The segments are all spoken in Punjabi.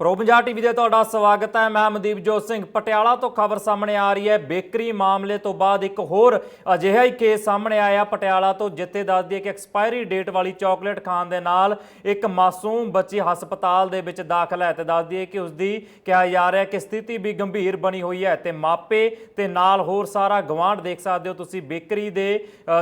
ਪ੍ਰੋ ਪੰਜਾਬ ਟੀਵੀ ਦੇ ਤੁਹਾਡਾ ਸਵਾਗਤ ਹੈ। ਮੈਂ ਮਨਦੀਪ ਜੋਤ ਸਿੰਘ। ਪਟਿਆਲਾ ਤੋਂ ਖਬਰ ਸਾਹਮਣੇ ਆ ਰਹੀ ਹੈ। ਬੇਕਰੀ ਮਾਮਲੇ ਤੋਂ ਬਾਅਦ ਇੱਕ ਹੋਰ ਅਜਿਹਾ ਹੀ ਕੇਸ ਸਾਹਮਣੇ ਆਇਆ ਪਟਿਆਲਾ ਤੋਂ, ਜਿੱਥੇ ਦੱਸਦੀ ਹੈ ਕਿ ਐਕਸਪਾਇਰੀ ਡੇਟ ਵਾਲੀ ਚਾਕਲੇਟ ਖਾਣ ਦੇ ਨਾਲ ਇੱਕ ਮਾਸੂਮ ਬੱਚੀ ਹਸਪਤਾਲ ਦੇ ਵਿੱਚ ਦਾਖਲ ਹੈ ਤੇ ਦੱਸਦੀ ਹੈ ਕਿ ਉਸ ਦੀ ਕਿਹਾ ਜਾ ਰਿਹਾ ਕਿ ਸਥਿਤੀ ਵੀ ਗੰਭੀਰ ਬਣੀ ਹੋਈ ਹੈ ਤੇ ਮਾਪੇ ਤੇ ਨਾਲ ਹੋਰ ਸਾਰਾ ਗਵਾਂਢ ਦੇਖ ਸਕਦੇ ਹੋ ਤੁਸੀਂ। ਬੇਕਰੀ ਦੇ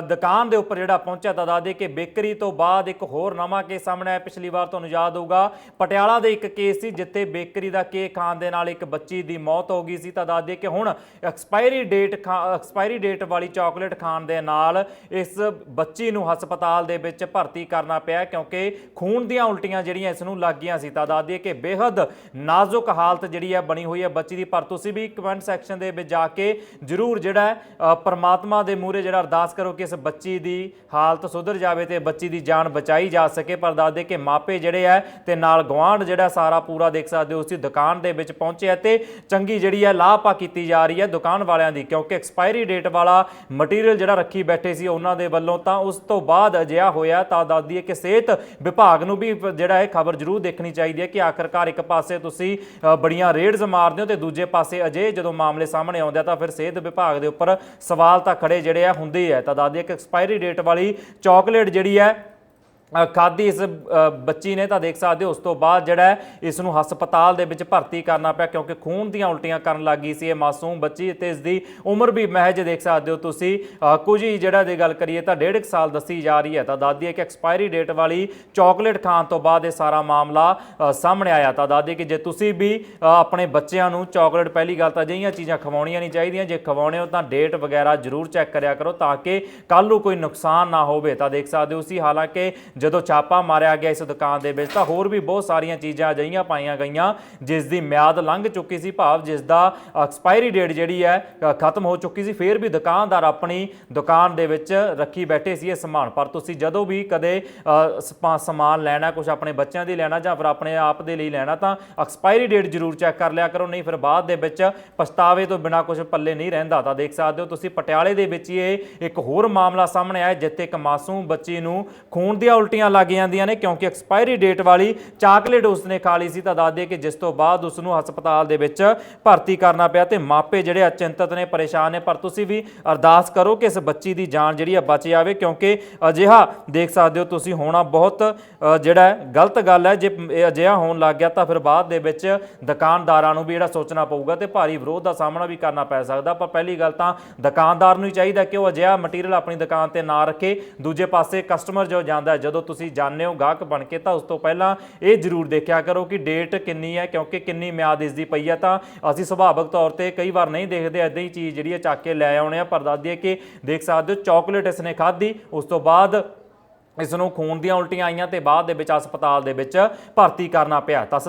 ਦੁਕਾਨ ਦੇ ਉੱਪਰ ਜਿਹੜਾ ਪਹੁੰਚਿਆ ਤਾਂ ਦੱਸਦੇ ਕਿ ਬੇਕਰੀ ਤੋਂ ਬਾਅਦ ਇੱਕ ਹੋਰ ਨਵਾਂ ਕੇਸ ਸਾਹਮਣੇ ਆਇਆ। ਪਿਛਲੀ ਵਾਰ ਤੁਹਾਨੂੰ ਯਾਦ ਹੋਊਗਾ। ਪਟਿਆਲਾ ਦੇ ਇੱਕ ਕੇਸ ਸੀ ਜਿੱਥੇ ਬੇਕਰੀ ਦਾ ਕੇਕ ਖਾਣ ਦੇ ਨਾਲ ਇੱਕ ਬੱਚੀ ਦੀ ਮੌਤ ਹੋ ਗਈ ਸੀ, ਤਾਂ ਦੱਸਦੇ ਕਿ ਹੁਣ ਐਕਸਪਾਇਰੀ ਡੇਟ ਐਕਸਪਾਇਰੀ ਡੇਟ ਵਾਲੀ ਚਾਕਲੇਟ ਖਾਣ ਦੇ ਨਾਲ ਇਸ ਬੱਚੀ ਨੂੰ ਹਸਪਤਾਲ ਦੇ ਵਿੱਚ ਭਰਤੀ ਕਰਨਾ ਪਿਆ, ਕਿਉਂਕਿ ਖੂਨ ਦੀਆਂ ਉਲਟੀਆਂ ਜਿਹੜੀਆਂ ਇਸ ਨੂੰ ਲੱਗ ਗਈਆਂ ਸੀ, ਤਾਂ ਦੱਸਦੇ ਕਿ ਬੇਹੱਦ ਨਾਜ਼ੁਕ ਹਾਲਤ ਜਿਹੜੀ ਹੈ ਬਣੀ ਹੋਈ ਹੈ ਬੱਚੀ ਦੀ। ਪਰ ਤੁਸੀਂ ਵੀ ਕਮੈਂਟ ਸੈਕਸ਼ਨ ਦੇ ਵਿੱਚ ਜਾ ਕੇ ਜਰੂਰ ਜਿਹੜਾ ਪਰਮਾਤਮਾ ਦੇ ਮੂਹਰੇ ਜਿਹੜਾ ਅਰਦਾਸ ਕਰੋ ਕਿ ਇਸ ਬੱਚੀ ਦੀ ਹਾਲਤ ਸੁਧਰ ਜਾਵੇ ਤੇ ਬੱਚੀ ਦੀ ਜਾਨ ਬਚਾਈ ਜਾ ਸਕੇ। ਪਰ ਦੱਸਦੇ ਕਿ ਮਾਪੇ ਜਿਹੜੇ ਹੈ ਤੇ ਨਾਲ ਗਵਾਂਢ ਜਿਹੜਾ ਸਾਰਾ ਪੂਰਾ ਦੇਖ ਸਕਦੇ ਹੋ ਉਸੇ ਦੁਕਾਨ ਦੇ ਵਿੱਚ ਪਹੁੰਚਿਆ ਤੇ ਚੰਗੀ ਜਿਹੜੀ ਹੈ ਲਾਪਾ ਕੀਤੀ ਜਾ ਰਹੀ ਹੈ ਦੁਕਾਨ ਵਾਲਿਆਂ ਦੀ, ਕਿਉਂਕਿ ਐਕਸਪਾਇਰੀ ਡੇਟ ਵਾਲਾ ਮਟੀਰੀਅਲ ਜਿਹੜਾ ਰੱਖੀ ਬੈਠੇ ਸੀ ਉਹਨਾਂ ਦੇ ਵੱਲੋਂ, ਤਾਂ ਉਸ ਤੋਂ ਬਾਅਦ ਅਜਿਹਾ ਹੋਇਆ, ਤਾਂ ਦੱਸਦੀ ਹੈ ਕਿ ਸਿਹਤ ਵਿਭਾਗ ਨੂੰ ਵੀ ਜਿਹੜਾ ਇਹ ਖਬਰ ਜ਼ਰੂਰ ਦੇਖਣੀ ਚਾਹੀਦੀ ਹੈ ਕਿ ਆਖਰਕਾਰ ਇੱਕ ਪਾਸੇ ਤੁਸੀਂ ਬੜੀਆਂ ਰੇਡਸ ਮਾਰਦੇ ਹੋ ਤੇ ਦੂਜੇ ਪਾਸੇ ਅਜੇ ਜਦੋਂ ਮਾਮਲੇ ਸਾਹਮਣੇ ਆਉਂਦੇ ਆ, ਤਾਂ ਫਿਰ ਸਿਹਤ ਵਿਭਾਗ ਦੇ ਉੱਪਰ ਸਵਾਲ ਤਾਂ ਖੜੇ ਜਿਹੜੇ ਆ ਹੁੰਦੇ ਹੀ ਆ। ਤਾਂ ਦੱਸਦੀ ਹੈ ਕਿ ਐਕਸਪਾਇਰੀ ਡੇਟ ਵਾਲੀ ਚਾਕਲੇਟ ਜਿਹੜੀ ਹੈ ਅ, ਖਾਧੀ ਇਸ ਬੱਚੀ ਨੇ ਤਾਂ ਦੇਖ ਸਕਦੇ ਹੋ ਉਸ ਤੋਂ ਬਾਅਦ ਜਿਹੜਾ ਇਸ ਨੂੰ ਹਸਪਤਾਲ ਦੇ ਵਿੱਚ ਭਰਤੀ ਕਰਨਾ ਪਿਆ ਕਿਉਂਕਿ ਖੂਨ ਦੀਆਂ ਉਲਟੀਆਂ ਕਰਨ ਲੱਗੀ ਸੀ ਇਹ ਮਾਸੂਮ ਬੱਚੀ ਤੇ ਇਸ ਦੀ ਉਮਰ ਵੀ ਮਹਿਜ ਦੇਖ ਸਕਦੇ ਹੋ ਤੁਸੀਂ। ਕੁਝ ਹੀ ਜਿਹੜਾ ਦੀ ਗੱਲ ਕਰੀਏ ਤਾਂ ਡੇਢ ਕੁ ਸਾਲ ਦੱਸੀ ਜਾ ਰਹੀ ਹੈ। ਤਾਂ ਦਾਦੀ ਹੈ ਕਿ ਐਕਸਪਾਇਰੀ ਡੇਟ ਵਾਲੀ ਚਾਕਲੇਟ ਖਾਣ ਤੋਂ ਬਾਅਦ ਇਹ ਸਾਰਾ ਮਾਮਲਾ ਸਾਹਮਣੇ ਆਇਆ। ਤਾਂ ਦਾਦੀ ਕਿ ਜੇ ਤੁਸੀਂ ਵੀ ਆਪਣੇ ਬੱਚਿਆਂ ਨੂੰ ਚਾਕਲੇਟ ਪਹਿਲੀ ਗੱਲ ਤਾਂ ਅਜਿਹੀਆਂ ਚੀਜ਼ਾਂ ਖਵਾਉਣੀਆਂ ਨਹੀਂ ਚਾਹੀਦੀਆਂ ਜੇ ਖਵਾਉਣੇ ਹੋ ਤਾਂ ਡੇਟ ਵਗੈਰਾ ਜ਼ਰੂਰ ਚੈੱਕ ਕਰਿਆ ਕਰੋ ਤਾਂ ਕਿ ਕੱਲ ਨੂੰ ਕੋਈ ਨੁਕਸਾਨ ਨਾ ਹੋਵੇ। ਤਾਂ ਦੇਖ ਸਕਦੇ ਹੋ ਸੀ ਹਾਲਾਂਕਿ ਜਦੋਂ ਛਾਪਾ ਮਾਰਿਆ ਗਿਆ ਇਸ ਦੁਕਾਨ ਦੇ ਵਿੱਚ ਤਾਂ ਹੋਰ ਵੀ ਬਹੁਤ ਸਾਰੀਆਂ ਚੀਜ਼ਾਂ ਅਜਿਹੀਆਂ ਪਾਈਆਂ ਗਈਆਂ, ਜਿਸ ਦੀ ਮਿਆਦ ਲੰਘ ਚੁੱਕੀ ਸੀ ਭਾਵ ਜਿਸ ਦਾ ਐਕਸਪਾਇਰੀ ਡੇਟ ਜਿਹੜੀ ਹੈ ਖਤਮ ਹੋ ਚੁੱਕੀ ਸੀ। ਫਿਰ ਵੀ ਦੁਕਾਨਦਾਰ ਆਪਣੀ ਦੁਕਾਨ ਦੇ ਵਿੱਚ ਰੱਖੀ ਬੈਠੇ ਸੀ ਇਹ ਸਮਾਨ। ਪਰ ਤੁਸੀਂ ਜਦੋਂ ਵੀ ਕਦੇ ਸਮਾਨ ਲੈਣਾ ਕੁਝ ਆਪਣੇ ਬੱਚਿਆਂ ਦੀ ਲੈਣਾ ਜਾਂ ਫਿਰ ਆਪਣੇ ਆਪ ਦੇ ਲਈ ਲੈਣਾ ਤਾਂ ਐਕਸਪਾਇਰੀ ਡੇਟ ਜ਼ਰੂਰ ਚੈੱਕ ਕਰ ਲਿਆ ਕਰੋ। ਨਹੀਂ ਫਿਰ ਬਾਅਦ ਦੇ ਵਿੱਚ ਪਛਤਾਵੇ ਤੋਂ ਬਿਨਾ ਕੁਝ ਪੱਲੇ ਨਹੀਂ ਰਹਿੰਦਾ। ਤਾਂ ਦੇਖ ਸਕਦੇ ਹੋ ਤੁਸੀਂ ਪਟਿਆਲੇ ਦੇ ਵਿੱਚ ਹੀ ਇਹ ਇੱਕ ਹੋਰ ਮਾਮਲਾ ਸਾਹਮਣੇ ਆਇਆ, ਜਿੱਥੇ ਇੱਕ ਮਾਸੂਮ ਬੱਚੀ ਨੂੰ ਖੂਨ ਦੀਆਂ ਉਲਟੀਆਂ ਲੱਗ ਜਾਂਦੀਆਂ ਨੇ ਕਿਉਂਕਿ ਐਕਸਪਾਇਰੀ ਡੇਟ ਵਾਲੀ ਚਾਕਲੇਟ ਉਸਨੇ ਖਾ ਲਈ ਸੀ। ਤਾਂ ਦੱਸ ਦੇ ਕਿ ਜਿਸ ਤੋਂ ਬਾਅਦ ਉਸ ਨੂੰ ਹਸਪਤਾਲ ਦੇ ਵਿੱਚ ਭਰਤੀ ਕਰਨਾ ਪਿਆ ਤੇ ਮਾਪੇ ਜਿਹੜੇ ਅਚਿੰਤਤ ਨੇ, ਪਰੇਸ਼ਾਨ ਨੇ, ਪਰ ਤੁਸੀਂ ਵੀ ਅਰਦਾਸ ਕਰੋ ਕਿ ਇਸ ਬੱਚੀ ਦੀ ਜਾਨ ਜਿਹੜੀ ਆ ਬਚ ਜਾਵੇ ਕਿਉਂਕਿ ਅਜਿਹਾ ਦੇਖ ਸਕਦੇ ਹੋ ਤੁਸੀਂ ਹੋਣਾ ਬਹੁਤ ਜਿਹੜਾ ਗਲਤ ਗੱਲ ਹੈ। ਜੇ ਇਹ ਅਜਿਹਾ ਹੋਣ ਲੱਗ ਗਿਆ ਤਾਂ ਫਿਰ ਬਾਅਦ ਦੇ ਵਿੱਚ ਦੁਕਾਨਦਾਰਾਂ ਨੂੰ ਵੀ ਜਿਹੜਾ ਸੋਚਣਾ ਪਊਗਾ ਤੇ ਭਾਰੀ ਵਿਰੋਧ ਦਾ ਸਾਹਮਣਾ ਵੀ ਕਰਨਾ ਪੈ ਸਕਦਾ। ਪਰ ਪਹਿਲੀ ਗੱਲ ਤਾਂ ਦੁਕਾਨਦਾਰ ਨੂੰ ਹੀ ਚਾਹੀਦਾ ਕਿ ਉਹ ਅਜਿਹਾ ਮਟੀਰੀਅਲ ਆਪਣੀ ਦੁਕਾਨ ਤੇ ਨਾ ਰੱਖੇ। ਦੂਜੇ ਪਾਸੇ ਕਸਟਮਰ ਜੋ ਜਾਂਦਾ, ਜਦੋਂ ਜਦੋਂ ਤੁਸੀਂ ਜਾਣਦੇ ਹੋ ਗਾਹਕ ਬਣ ਕੇ, ਤਾਂ ਉਸ ਤੋਂ ਪਹਿਲਾਂ ਇਹ ਜ਼ਰੂਰ ਦੇਖਿਆ ਕਰੋ ਕਿ ਡੇਟ ਕਿੰਨੀ ਹੈ, ਕਿਉਂਕਿ ਕਿੰਨੀ ਮਿਆਦ ਇਸ ਦੀ ਪਈ ਹੈ। ਤਾਂ ਅਸੀਂ ਸੁਭਾਵਕ ਤੌਰ ਤੇ ਕਈ ਵਾਰ ਨਹੀਂ ਦੇਖਦੇ ਐਦਾਂ ਹੀ ਚੀਜ਼ ਜਿਹੜੀ ਹੈ ਚੱਕ ਕੇ ਲੈ ਆਉਣੇ ਆ। ਪਰ ਦੱਸਦੀ ਹੈ ਕਿ ਦੇਖ ਸਕਦੇ ਹੋ ਚਾਕਲੇਟ ਇਸ ਨੇ ਖਾਧੀ, ਉਸ ਤੋਂ ਬਾਅਦ ਇਸ ਨੂੰ ਖੂਨ ਦੀਆਂ ਉਲਟੀਆਂ ਆਈਆਂ ਤੇ ਬਾਅਦ ਦੇ ਵਿੱਚ ਹਸਪਤਾਲ ਦੇ ਵਿੱਚ ਭਰਤੀ ਕਰਨਾ ਪਿਆ। ਤਾਂ